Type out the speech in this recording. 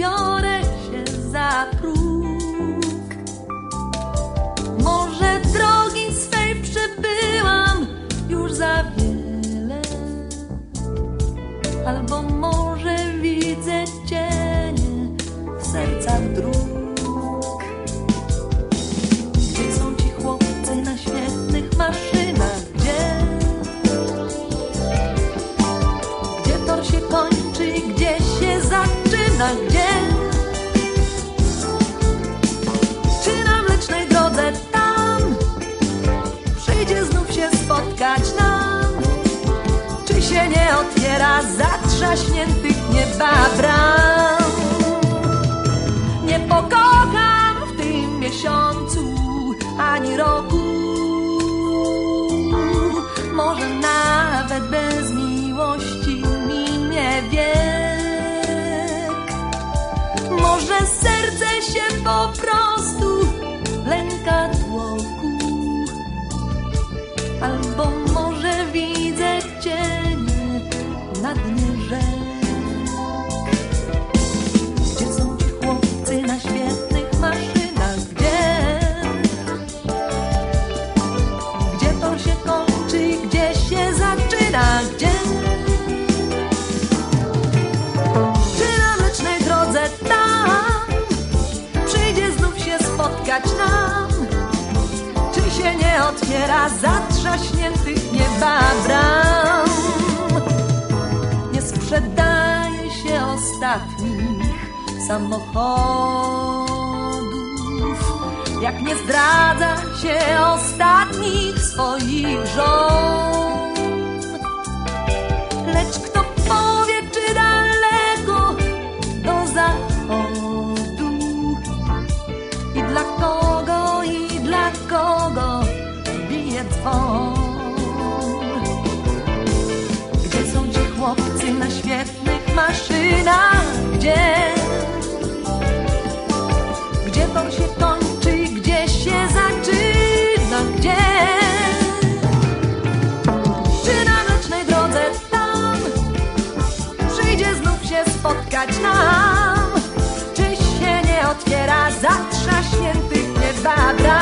biorę się za próg. Może drogi swej przebyłam już za wiele, albo może widzę cienie w sercach dróg. Gdzie się kończy, gdzie się zaczyna, gdzie otwiera zatrzaśniętych nieba bram. Nie pokocham w tym miesiącu ani roku. Może nawet bez miłości minie wiek. Może serce się po prostu otwiera zatrzaśniętych nieba bram? Nie sprzedaje się ostatnich samochodów, jak nie zdradza się ostatnich swoich żon. Na świetnych maszynach? Gdzie? Gdzie to się kończy? Gdzie się zaczyna? Gdzie? Czy na nocnej drodze tam przyjdzie znów się spotkać nam? Czy się nie otwiera zatrzaśniętych nieba bram?